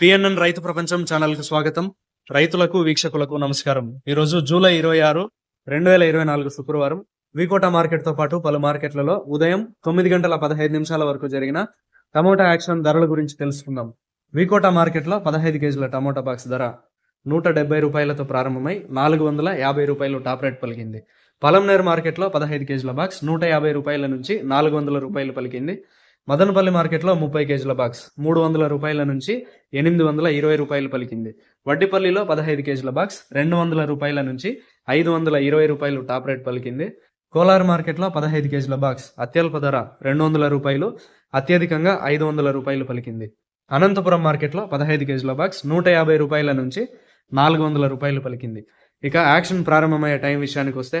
PNN రైతు ప్రపంచం ఛానల్కి స్వాగతం. రైతులకు వీక్షకులకు నమస్కారం. ఈరోజు జూలై ఇరవై ఆరు రెండు వేల ఇరవై నాలుగు శుక్రవారం. వికోట మార్కెట్తో పాటు పలు మార్కెట్లలో ఉదయం తొమ్మిది గంటల పదహైదు నిమిషాల వరకు జరిగిన టమోటా యాక్షన్ ధరల గురించి తెలుసుకుందాం. వికోట మార్కెట్లో పదహైదు కేజీల టమోటా బాక్స్ ధర నూట డెబ్బై రూపాయలతో ప్రారంభమై నాలుగు వందల యాభై రూపాయలు టాప్ రేట్ పలికింది. పలంనేర్ మార్కెట్లో పదహైదు కేజీల బాక్స్ నూట యాభై రూపాయల నుంచి నాలుగు వందల రూపాయలు పలికింది. మదనపల్లి మార్కెట్లో ముప్పై కేజీల బాక్స్ మూడు వందల రూపాయల నుంచి ఎనిమిది వందల ఇరవై రూపాయలు పలికింది. వడ్డిపల్లిలో పదహైదు కేజీల బాక్స్ రెండు వందల రూపాయల నుంచి ఐదు వందల ఇరవై రూపాయలు టాప్ రేట్ పలికింది. కోలార్ మార్కెట్లో పదహైదు కేజీల బాక్స్ అత్యల్ప ధర రెండు వందల రూపాయలు అత్యధికంగా ఐదు వందల రూపాయలు పలికింది. అనంతపురం మార్కెట్లో పదహైదు కేజీల బాక్స్ నూట యాభై రూపాయల నుంచి నాలుగు వందల రూపాయలు పలికింది. ఇక యాక్షన్ ప్రారంభమయ్యే టైం విషయానికి వస్తే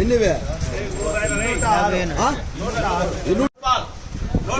Ini ber. Ini ber. Ini ber. రూపాయలు ఎన్నివే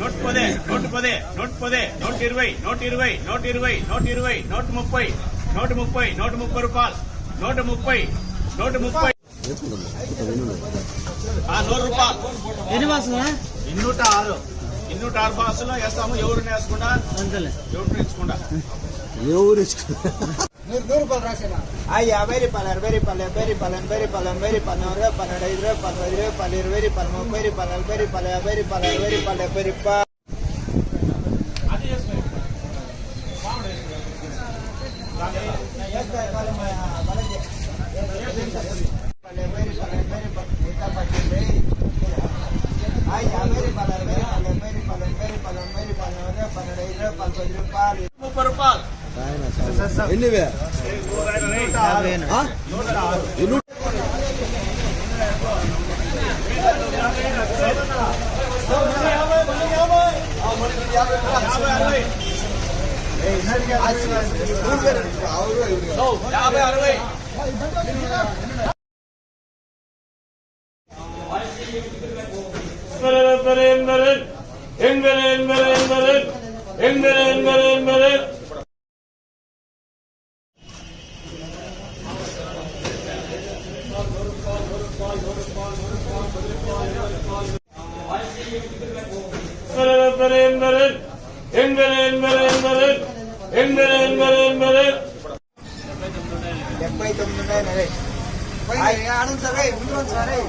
నూట పదే నూట పదే నూట పదే నూట ఇరవై నూట ఇరవై నూట ఇరవై నూట ఇరవై నూట ముప్పై నూట ముప్పై నూట ముప్పై రూపాయలు నూట ముప్పై నూట ముప్పై ఆ నూరు రూపాయలు. ఎన్ని బాసులా ఇన్నూట ఆరు ఇన్నూట ఆరు బాసులో వేస్తాము ఎవరిని వేసుకుండా ఎవరిని వేసుకుండా ఎవరు ನೂರು ರೂಪಾಯಿ ರಾಸಿನ ಅಯ್ಯ ಬೇರಿ ಪಲ್ಯ ಬೇರಿ ಪಲ್ಯ ಬೇರಿ ಪಲ್ಯ ಬೇರಿ ಪಲ್ಯ ಬೇರಿ ಪಲ್ಯ ಅವ್ರಿಗೆ ಪನ್ನೆರಡು ಐದು ಪನ್ನೊಂದು ಇರವೈ ಪಲ್ಯ ಇರವೈ ಪಲ್ಯ ಬೇರಿ ಪಲ್ಯ ಬೇರಿ ಪಲ್ಯ ಬೇರಿ ಪಲ್ಯ ಬೇರಿ ಪಲ್ಯ ಬೇರಿ ಪ முப்பது ரூபாய் ان డెబ్బై తొమ్మిది ఉన్నాయి నరే ఆనంద్ సరే ముందు సరే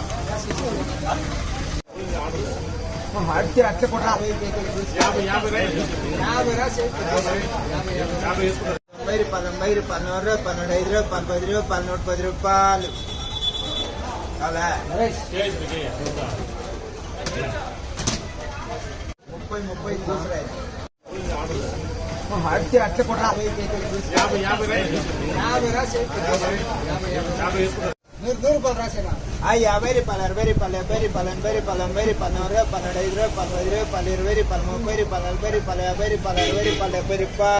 అడితే అట్లా కొట్రా యాభై యాభై రైతు యాభై రాసి యాభై వేసుకుంటారు తొంభై రూపాయలు తొంభై రూపాయలు నూరు రూపాయలు పన్నెండు ఐదు రూపాయలు పది రూపాయలు నూట పది రూపాయలు అలా ముప్పై ముప్పై చూసరాయి అడితే అట్లా కొట్రా యాభై యాభై రైతు యాభై రాసి యాభై వేసుకుంటారు నూరు నూరు రూపాయలు రాసేనా ఆ యాభై రూపాయలు అరవై రూపాయలు డెబ్బై రూపాయలు ఎనభై రూపాయలు ఎనభై రూపాయలు నూరు రూపాయలు పన్నెండు ఐదు రూపాయలు పది రూపాయలు ఇరవై రూపాయలు ముప్పై రూపాయలు నలభై రూపాయలు యాభై రూపాయలు అరవై రూపాయలు డెబ్బై రూపాయలు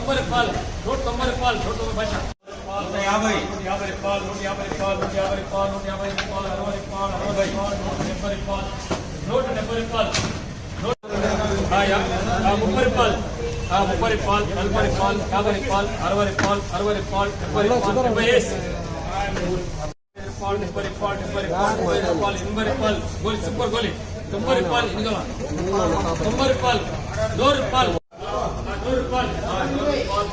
తొంభై రూపాయలు నూట తొంభై రూపాయలు నూట తొంభై పైసా నూట యాభై నూట యాభై రూపాయలు నూట యాభై రూపాయలు నూట యాభై రూపాయలు నూట యాభై రూపాయలు అరవై రూపాయలు అరవై రూపాయలు నూట డెబ్బై రూపాయలు నూట డెబ్బై రూపాయలు ఆ యా- ఆ ముప్పై రూపాయలు ఆ ముప్పై రూపాయలు నలభై రూపాయలు యాభై రూపాయలు అరవై రూపాయలు అరవై రూపాయలు డెబ్బై రూపాయలు డెబ్బై వేసి రూపాయలు డెబ్బై రూపాయలు డెబ్బై రూపాయలు డెబ్బై రూపాయలు ఎనభై రూపాయలు గోలి సూపర్ గోలి తొంభై రూపాయలు ఇదిగో తొంభై రూపాయలు నూరు రూపాయలు ఆ, నూరు రూపాయలు